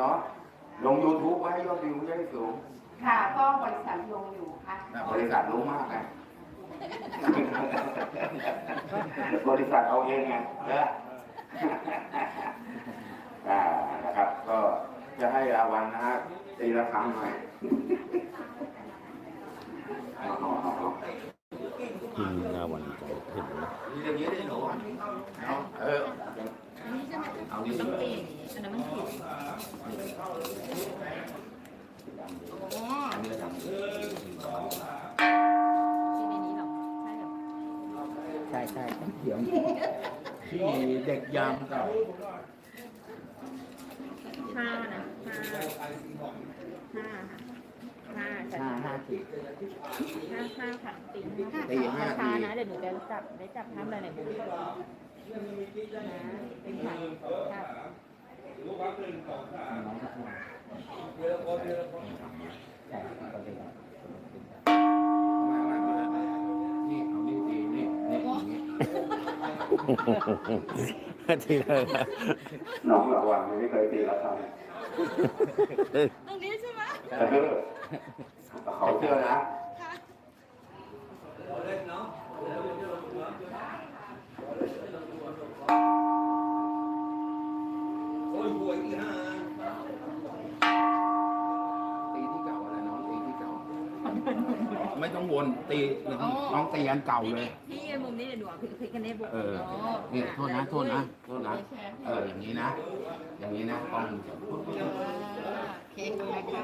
เนาะลง YouTube ไว้ยอดวิวจะได้สูงค่ะก็บริษัทลงอยู่ค่ะนะบริษัทรู้มากไง บริษัทเอาเองไงนะอ่านะครับ ก็จะให้อาวันนะฮะตีละครั้งหน่อยเอาเอาเอาเอา พิมพ์นาวันจันทร์เห็นไหม นี่อย่างนี้ได้หนูเอาเออเอานี่เลย อันนั้นมันผิดอ๋อ อันนี้ ทำที่ในนี้หรอใช่หรอใช่ใช่ต้องเถียงที่เด็กยามเก่าห้านะห้าห้าค่ะห้าห้าห้าสิบ ห้าห้าค่ะตีตีห้าช้าทีนะเดี๋ยวหนูจะจับได้จับทำอะไรหน่อยนะเป็นค่ะค่ะ มามามานี่เอานี่ตีนี่นี่อย่างนี้ทีเลยนะน้องระวังไม่เคยตีละครั้งตรงนี้ใช่ไหมเออเขาเชื่อนะ นตีน้องตีอันเก่าเลยพี่มุมนี้เดี๋ยวหนูเอาพลิกกันได้บุกเออนี่โทษนะโทษนะโทษนะเอออย่างนี้นะ อย่างนี้นะต้องเค้กนะคะ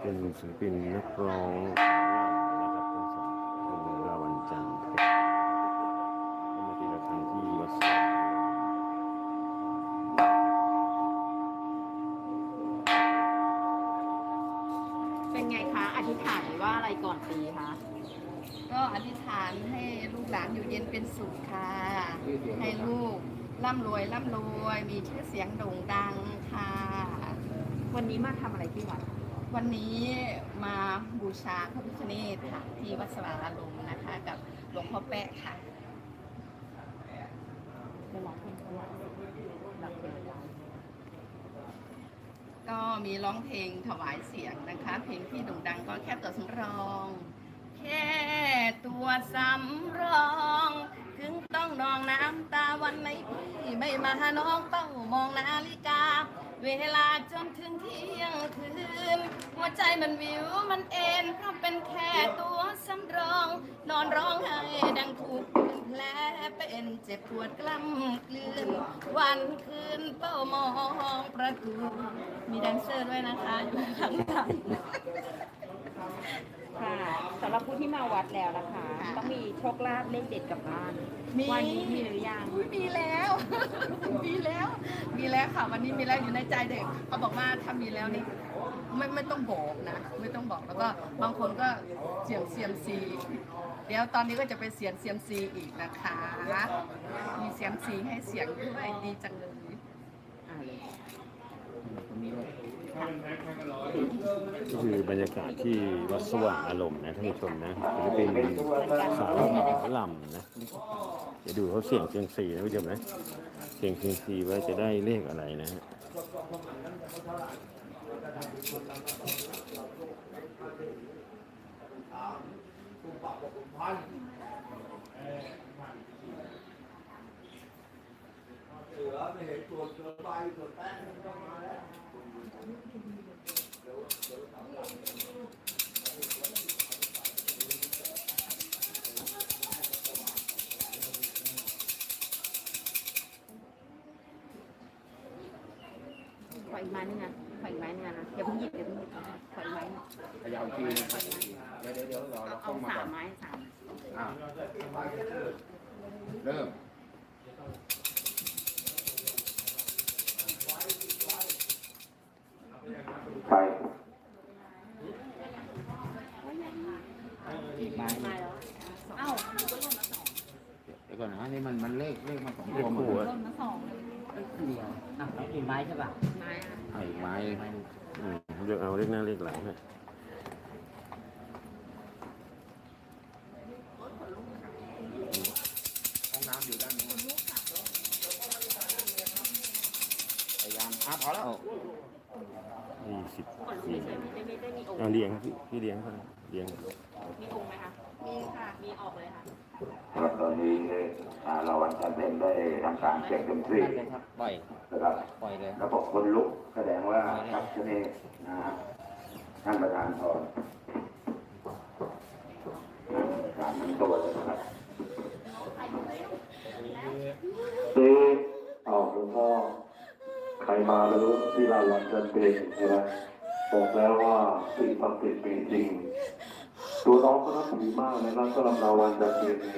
เป็นศิลปินนักร้อง ไงคะ อธิษฐานว่าอะไรก่อนตีคะ ก็อธิษฐานให้ลูกหลานอยู่เย็นเป็นสุขค่ะ ให้ลูกร่ำรวยร่ำรวย มีชื่อเสียงโด่งดังค่ะ วันนี้มาทำอะไรที่วัด วันนี้มาบูชาพระพิฆเนศค่ะ ที่วัดสว่างอารมณ์นะคะ กับหลวงพ่อแปะค่ะไม่ร้องเพลงเขาว่าหลับเป็นร้าน ก็มีร้องเพลงถวายเสียงนะคะ เพลงที่โด่งดังก็แค่ตัวสำรอง แค่ตัวสำรอง ถึงต้องนองน้ำตาวันไหนพี่ไม่มาหน้องเป้ามองนาฬิกา เวลาจนถึงเที่ยงคืน หัวใจมันวิวมันเอ็นเพราะเป็นแค่ตัวสำรอง นอนร้องไห้ดังถูก แผลเป็นเจ็บปวดกล้ำกลืน วันคืนเป้ามองประตู มีแดนเซอร์ด้วยนะคะอยู่ข้างหลัง ค่ะสำหรับผู้ที่มาวัดแล้วนะคะต้องมีโชคลาภเลขเด็ดกลับบ้านมีวันนี้มีหรือยังอุ๊ยมีแล้ว มีแล้ว มีแล้วค่ะ วันนี้มีแล้วอยู่ในใจเด็กเขาบอกว่าถ้ามีแล้วนี่ ไม่ไม่ต้องบอกนะไม่ต้องบอกแล้วก็บางคนก็เสี่ยงเซียมซีเดี๋ยวตอนนี้ก็จะไปเสียงเซียมซีอีกนะคะมีเซียมซีให้เสียงด้วยดีจังเลยอ่าเลยก็คือบรรยากาศที่วัดสว่างอารมณ์นะท่านผู้ชมนะศิลปินสาวหมอลำนะเดี๋ยวดูเขาเสียงเสียงสีนะผู้ชมนะเสียงเสียงสีว่าจะได้เลขอะไรนะฮะ ขออีกไม้หนึงอ่ะขออีกไม้หนึงอะ นะอย่าเพิ่งหยิบอย่าเพิ่งหยิบปล่อยไม้หนึ่งพยายามทีนะเดี๋ยวเดี๋ยวเดี๋ยวรอเราเอาเข้ามาสาก่อมนไม้สามอ่าเริ่ม ไป ไม้แล้วเอ้า เดี๋ยวก่อนนะนี่มันมันเลขเลขมันสอง เล ตัว ข หมด คู่ เลย อะ ต้นมาสอง เดียวอะแล้ว กี่ไม้ใช่ป่ะไม้อะเอาอีกไม้อืมเลือกเอาเลขหน้าเลขหลังฮะห้องน้ำอยู่ด้านโน้นอะพอแล้วยี่สิบสี่เอาเลี้ยงพี่พี่เลี้ยงเขานะเลี้ยงมีองค์ไหมคะ มีค่ะ มีออกเลยค่ะ ครับตอนนี้อ่าเราวันจันทร์เพ็ญได้ทำการเช็คดนตรีนั่นเลยครับปล่อยนะครับปล่อยเลยระบบคนลุกแสดงว่าครับชนีนะฮะท่านประธานพรการทั้งตัวเลยนะครับซีออกหลวงพ่อใครมาไม่รู้ที่ลานวันจันทร์เพ็ญใช่ไหมบอกแล้วว่าสิ่งศักดิ์สิทธิ์มีจริง ตัวน้องก็นับถือมากนะครับสำหรับราวันจันทร์เพ็ญนี่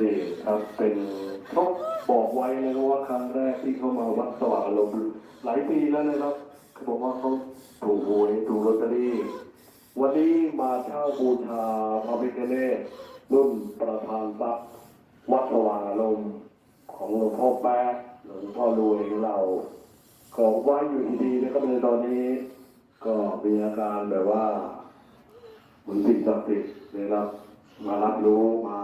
นี่ครับเป็นเขาบอกไว้นะครับว่าครั้งแรกที่เขามาวัดสว่างอารมณ์หลายปีแล้วนะครับเขาบอกว่าเขาถูกหวยถูกลอตเตอรี่ วันนี้มาเช่าบูชาพระพิฆเนศรุ่นประธานทรัพย์วัดสว่างอารมณ์ของหลวงพ่อแป๊ะหลวงพ่อรวยเรา ของไว้อยู่ดีๆนะครับในตอนนี้ ก็มีอาการแบบว่าเหมือนสิ่งศักดิ์สิทธิ์นะครับ มารับรู้มา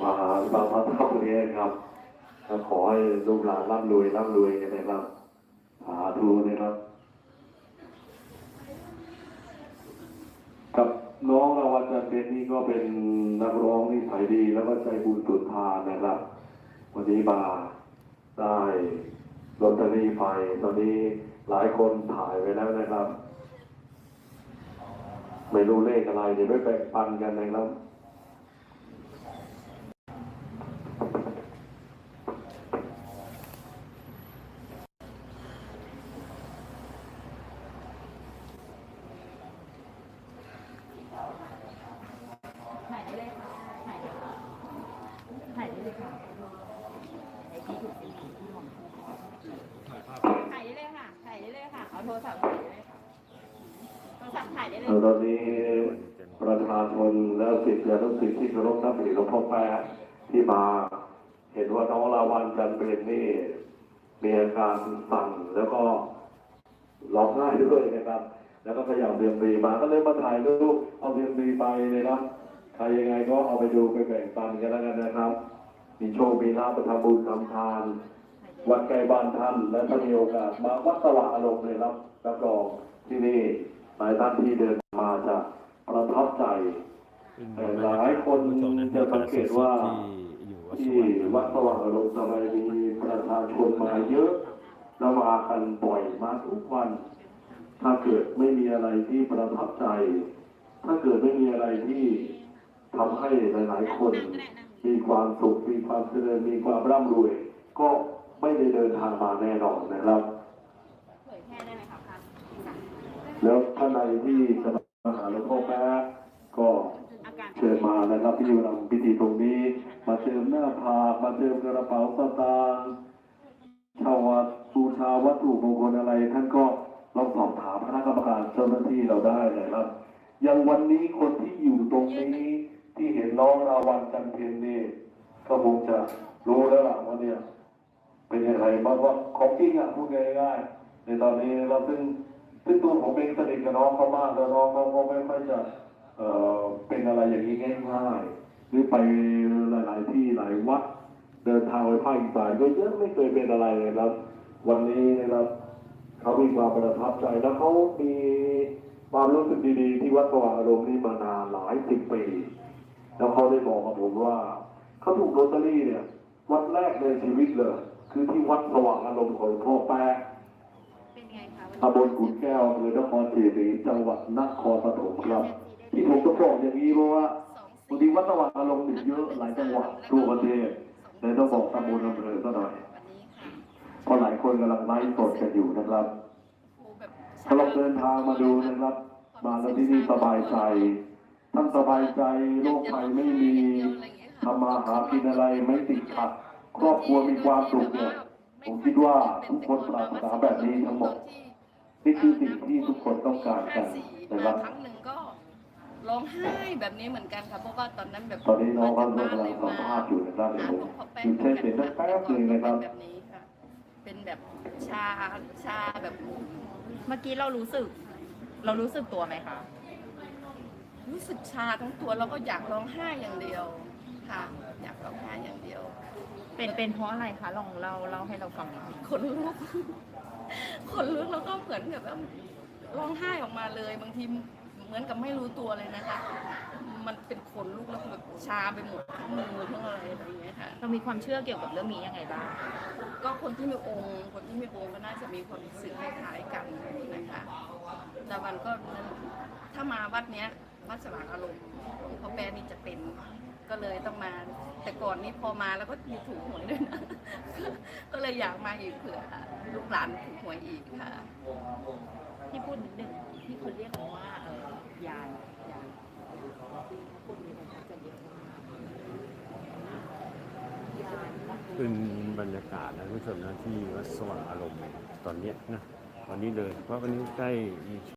มาหาบางพระเท่านี้ครับก็ขอให้ลูกหลานร่ำรวยร่ำรวยกันนะครับสาธุนะครับกับน้องอาวันจันทร์เป็นนี่ก็เป็นนักร้องที่สายดีแล้วก็ใจบุญสุดทานนะครับ วันนี้มาได้ ลอตเตอรี่ไฟตอนนี้หลายคนถ่ายไปแล้วนะครับ ไม่รู้เลขอะไรเดี๋ยวไปแบ่งปันกันนะครับ ถ่ายได้เลยค่ะ ถ่ายได้ค่ะถ่ายได้เลยค่ะไอ้ที่ถูกเป็นสีที่หอมถ่ายได้เลยค่ะ ถ่ายได้เลยค่ะ เอาโทรศัพท์ถ่ายได้เลยค่ะ โทรศัพท์ถ่ายได้เลย ตอนนี้ประชาชนและสิทธิ์และทุกสิทธิ์ที่เคารพนับถือหลวงพ่อแป๊ะที่มาเห็นว่าน้องลาวันจันเป็นนี่มีอาการสั่นแล้วก็ร้องไห้ด้วยนะครับ แล้วก็พยายามเรียนรีมาก็เลยมาถ่ายรูปเอาเรียนรีไปเลยนะใครยังไงก็เอาไปดูไปแบ่งปันกันแล้วกันนะครับ มีโชคมีลาภไปทำบุญทำทานวัดใกล้บ้านท่านและถ้ามีโอกาสมาวัดสว่างอารมณ์เลยครับรับรองที่นี่ หลายท่านที่เดินมาจะประทับใจเป็นบรรยากาศผู้ชมนะที่คณะสิทธิ์ที่อยู่วัดสที่ว่างวัดสว่างอารมณ์ทำไมมีประชาชนมาเยอะแล้วมากันบ่อยมาทุกวัน ถ้าเกิดไม่มีอะไรที่ประทับใจ ถ้าเกิดไม่มีอะไรที่ทำให้หลาย ๆ คน มีความสุขมีความเจริญมีความร่ำรวย ก็ไม่ได้เดินทางมาแน่นอนนะครับ เผยแพร่ได้ไหมคะพัน แล้ว ท่านใดที่จะมาหาหลวงพ่อแป๊ะก็เชิญมานะครับที่อยู่นำพิธีตรงนี้ มาเติมหน้าผากมาเติมกระเป๋าสตางค์ชาววัดบูชาวัตถุมงคลอะไร ท่านก็ลองสอบถามคณะกรรมการเจ้าหน้าที่เราได้นะครับ อย่างวันนี้คนที่อยู่ตรงนี้ที่เห็นน้องราวันจันเพ็ญนี่ก็คงจะรู้แล้วล่ะว่าเนี่ย เป็นยังไงบ้างว่าของจริงอะพูดง่ายๆในตอนนี้เราซึ่ง ซึ่งตัวผมเองสนิทกับน้องเขามากแล้วน้องเขาก็ไม่ค่อยจะเอ่อเป็นอะไรอย่างนี้ง่ายๆหรือไปหลาย ๆ ที่หลายวัดเดินทางไปภาคอีสานก็เยอะไม่เคยเป็นอะไรเลยครับ วันนี้นะครับเขามีความประทับใจแล้วเขามีความรู้สึกดีๆ ที่วัดสว่างอารมณ์นี่มานานหลายสิบปี แล้วเขาได้บอกกับผมว่าเขาถูกลอตเตอรี่เนี่ย วัดแรกในชีวิตเลย คือที่วัดสว่างอารมณ์ของพ่อแป๊ะ ตำบลขุนแก้วอำเภอนครศรีรีจังหวัดนครปฐมครับที่ผมต้องบอกอย่างนี้เพราะว่าบางทีวัดสว่างอารมณ์เยอะหลายจังหวัดทั่วประเทศเลยต้องบอกตำบลอำเภอก็หน่อยเพราะหลายคนกำลังไลฟ์สดกันอยู่นะครับครูแบบถ้าเราเดินทางมาดูนะครับ มาแล้วที่นี่สบายใจท่านสบายใจโรคภัยไม่มีทำมาหากินอะไรไม่ติดขัด ครอบครัวมีความสุขเนี่ยผมคิดว่าทุกคนปรารถนาแบบนี้ทั้งหมด นี่คือสิ่งที่ทุกคนต้องการกันนะครับครั้งหนึ่งก็ร้องไห้แบบนี้เหมือนกันค่ะเพราะว่าตอนนั้นแบบตอนนี้น้องเขากำลังมาสัมภาษณ์อยู่นะครับเดี๋ยวผมหาหยุดใช้เสียงสักแป๊บหนึ่งนะครับแบบนี้ค่ะเป็นแบบชาชาแบบ เมื่อกี้เรารู้สึก เรารู้สึกตัวไหมคะรู้สึกชาทั้งตัวแล้วก็อยากร้องไห้อย่างเดียวค่ะ อยากร้องไห้อย่างเดียว เป็นเป็นเพราะอะไรคะลองเล่าเล่าให้เราฟังหน่อยคนลุก คนลุกแล้วก็เหมือนแบบว่าร้องไห้ออกมาเลย บางทีเหมือนกับไม่รู้ตัวเลยนะคะ มันเป็นขนลุกแล้วแบบชาไปหมดทั้งมือทั้งอะไรอะไรอย่างเงี้ยค่ะ เรามีความเชื่อเกี่ยวกับเรื่องนี้ยังไงบ้าง ก็คนที่มีองค์ คนที่มีองค์ก็น่าจะมีความรู้สึกคล้ายๆกันนะคะแต่วันก็นั่นถ้ามาวัดเนี้ยวัดสว่างอารมณ์หลวงพ่อแป๊ะนี่จะเป็น ก็เลยต้องมา แต่ก่อนนี้พอมาแล้วก็มีถูกหวยด้วยนะก็เลยอยากมาอีกเผื่อลูกหลานถูกหวยอีกค่ะ ที่พูดนิดหนึ่งที่คนเรียกกันว่าเออยานยานคนมีคนจะเยอะมากยานนะเป็นบรรยากาศนะท่านผู้ชมนะที่วัดสว่างอารมณ์ตอนเนี้ยนะตอนนี้เลยเพราะวันนี้ใกล้